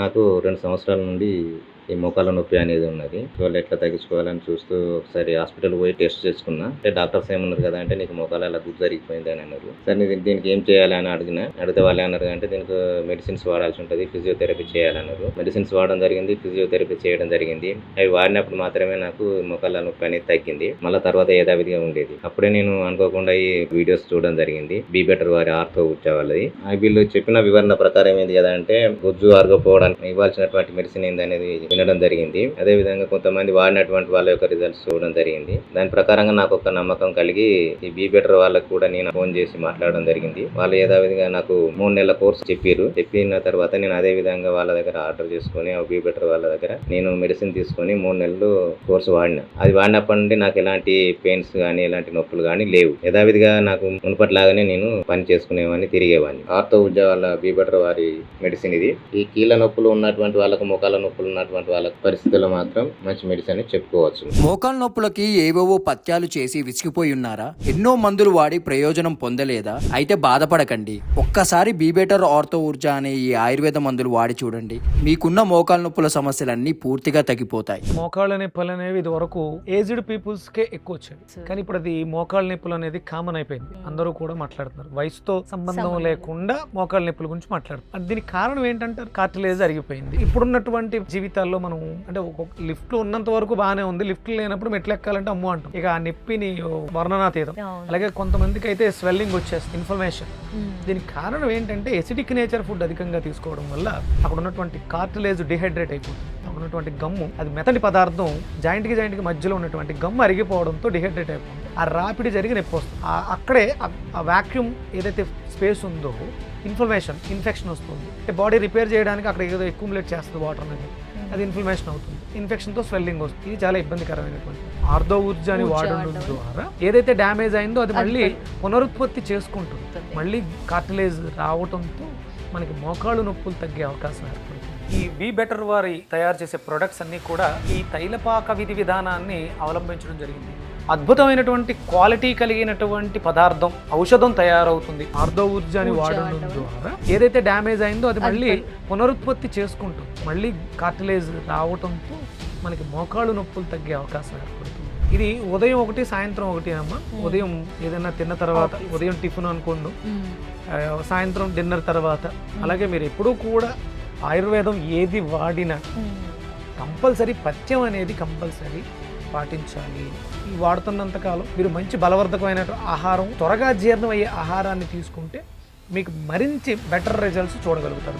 నాకు రెండు సంవత్సరాల నుండి ఈ మోకాల నొప్పి అనేది ఉన్నది. వాళ్ళు ఎట్లా తగ్గించుకోవాలని చూస్తూ ఒకసారి హాస్పిటల్ పోయి టెస్ట్ చేసుకున్నా. అంటే డాక్టర్స్ ఏమన్నారు కదా అంటే నీకు మోకాలు అలా గుర్తు జరిగిపోయింది అని అన్నారు. సరే నేను దీనికి ఏం చేయాలి అని అడిగిన. అడిగితే వాళ్ళు అన్నారు అంటే దీనికి మెడిసిన్స్ వాడాల్సి ఉంటుంది ఫిజియోథెరపీ చేయాలన్నారు మెడిసిన్స్ వాడడం జరిగింది ఫిజియోథెరపీ చేయడం జరిగింది. అవి వాడినప్పుడు మాత్రమే నాకు మోకాళ్ళ నొప్పి అనేది తగ్గింది. మళ్ళీ తర్వాత యథావిధిగా ఉండేది. అప్పుడే నేను అనుకోకుండా ఈ వీడియోస్ చూడడం జరిగింది. బీ బెటర్ వారి ఆర్థో వచ్చే వాళ్ళది. ఆ వీళ్ళు చెప్పిన వివరణ ప్రకారం ఏంది కదా అంటే గుజ్జు అరగపోవడానికి ఇవ్వాల్సినటువంటి మెడిసిన్ ఏంది అనేది వినడం జరిగింది. అదే విధంగా కొంతమంది వాడినటువంటి వాళ్ళ యొక్క రిజల్ట్స్ చూడడం జరిగింది. దాని ప్రకారంగా నాకు ఒక నమ్మకం కలిగి ఈ బీ బెటర్ వాళ్ళకు కూడా నేను ఫోన్ చేసి మాట్లాడడం జరిగింది. వాళ్ళు యథావిధిగా నాకు మూడు నెలల కోర్స్ చెప్పారు చెప్పిన తర్వాత నేను అదే విధంగా వాళ్ళ దగ్గర ఆర్డర్ చేసుకుని ఆ బీ బెటర్ వాళ్ళ దగ్గర నేను మెడిసిన్ తీసుకొని మూడు నెలలు కోర్సు వాడిన. అది వాడినప్పటి నుండి నాకు ఎలాంటి పెయిన్స్ కానీ ఎలాంటి నొప్పులు కానీ లేవు. యథావిధిగా నాకు మునుపట్లాగానే నేను పని చేసుకునేవాడిని తిరిగేవాడిని. ఆర్తో ఉద్యోగాల బీ బెటర్ వారి మెడిసిన్ ఇది. ఈ కీళ్ళ నొప్పులు ఉన్నటువంటి వాళ్ళకు మోకాల నొప్పులు ఉన్నటువంటి వాళ్ళ పరిస్థితుల్లో మాత్రం మంచి మెడిసిన్ అని చెప్పుకోవచ్చు. మోకాలు నొప్పులకి ఏవేవో పత్యాలు చేసి విసిగిపోయి ఉన్నారా? ఎన్నో మందులు వాడి ప్రయోజనం పొందలేదా? అయితే బాధపడకండి. ఒక్కసారి బీబెటర్ ఆర్థో ఊర్జా అనే ఈ ఆయుర్వేద మందులు వాడి చూడండి. మీకున్న మోకాలు నొప్పుల సమస్యలన్నీ పూర్తిగా తగ్గిపోతాయి. మోకాళ్ళ నొప్పులు అనేవి ఇది వరకు ఏజ్డ్ పీపుల్స్ కే ఎక్కువ వచ్చాయి. కానీ ఇప్పుడు అది మోకాళ్ళ నొప్పులు అనేది కామన్ అయిపోయింది. అందరూ కూడా మాట్లాడుతున్నారు. వయసుతో సంబంధం లేకుండా మోకాళ్ళ నొప్పుల గురించి మాట్లాడుతున్నారు. దీనికి కారణం ఏంటంటే కార్టిలేజ్ అరిగిపోయింది. ఇప్పుడున్నటువంటి జీవితాల్లో మనం అంటే ఒక లిఫ్ట్లో ఉన్నంత వరకు బాగానే ఉంది. లిఫ్ట్ లేనప్పుడు మెట్లు ఎక్కాలంటే అమ్మో అంటాం. ఇక ఆ నొప్పిని వర్ణనాతీతం. అలాగే కొంతమందికి అయితే స్వెల్లింగ్ వచ్చేస్తుంది ఇన్ఫర్మేషన్. దీనికి కారణం ఏంటంటే ఎసిడిక్ నేచర్ ఫుడ్ అధికంగా తీసుకోవడం వల్ల అక్కడ ఉన్నటువంటి కార్టిలేజ్ డిహైడ్రేట్ అయిపోతుంది. అక్కడ ఉన్నటువంటి గమ్ము అది మెత్తటి పదార్థం జాయింట్కి జాయింట్కి మధ్యలో ఉన్నటువంటి గమ్ము అరిగిపోవడంతో డిహైడ్రేట్ అయిపోతుంది. ఆ రాపిడి జరిగి నొప్పి వస్తుంది. అక్కడే ఆ- వాక్యూమ్ ఏదైతే స్పేస్ ఉందో ఇన్ఫ్లమేషన్ ఇన్ఫెక్షన్ వస్తుంది. అంటే బాడీ రిపేర్ చేయడానికి అక్కడ ఏదో ఎక్యుములేట్ చేస్తుంది వాటర్ అనేది. అది ఇన్ఫ్లమేషన్ అవుతుంది. ఇన్ఫెక్షన్తో స్వెల్లింగ్ వస్తుంది. ఇది చాలా ఇబ్బందికరమైనటువంటి ఆర్థో ఊర్జాని ఊర్జా వాడడం వాడడం. ద్వారా ఏదైతే డ్యామేజ్ అయిందో అది మళ్ళీ పునరుత్పత్తి చేసుకుంటుంది. మళ్ళీ కార్టిలేజ్ రావటంతో మనకి మోకాళ్ళు నొప్పులు తగ్గే అవకాశం ఏర్పడుతుంది. ఈ బీ బెటర్ వారి తయారు చేసే ప్రొడక్ట్స్ అన్నీ కూడా ఈ తైలపాక విధి విధానాన్ని అవలంబించడం జరిగింది. అద్భుతమైనటువంటి క్వాలిటీ కలిగినటువంటి పదార్థం ఔషధం తయారవుతుంది. ఆర్ధో ఊర్జాని ఊర్జా వాడడం. ద్వారా ఏదైతే డ్యామేజ్ అయిందో అది మళ్ళీ పునరుత్పత్తి చేసుకుంటుంది. మళ్ళీ కార్టిలేజ్ రావటంతో మనకి మోకాళ్ళు నొప్పులు తగ్గే అవకాశం ఏర్పడుతుంది. ఇది ఉదయం ఒకటి సాయంత్రం ఒకటి అమ్మ. ఉదయం ఏదైనా తిన్న తర్వాత. ఉదయం టిఫిన్ అనుకోండు. సాయంత్రం డిన్నర్ తర్వాత. అలాగే మీరు ఎప్పుడూ కూడా ఆయుర్వేదం ఏది వాడినా కంపల్సరీ పథ్యం అనేది కంపల్సరీ. పాటించాలి. ఈ వాడుతున్నంత కాలం మీరు మంచి బలవర్ధకమైన ఆహారం త్వరగా జీర్ణం అయ్యే ఆహారాన్ని తీసుకుంటే మీకు మరించి బెటర్ రిజల్ట్స్ చూడగలుగుతారు.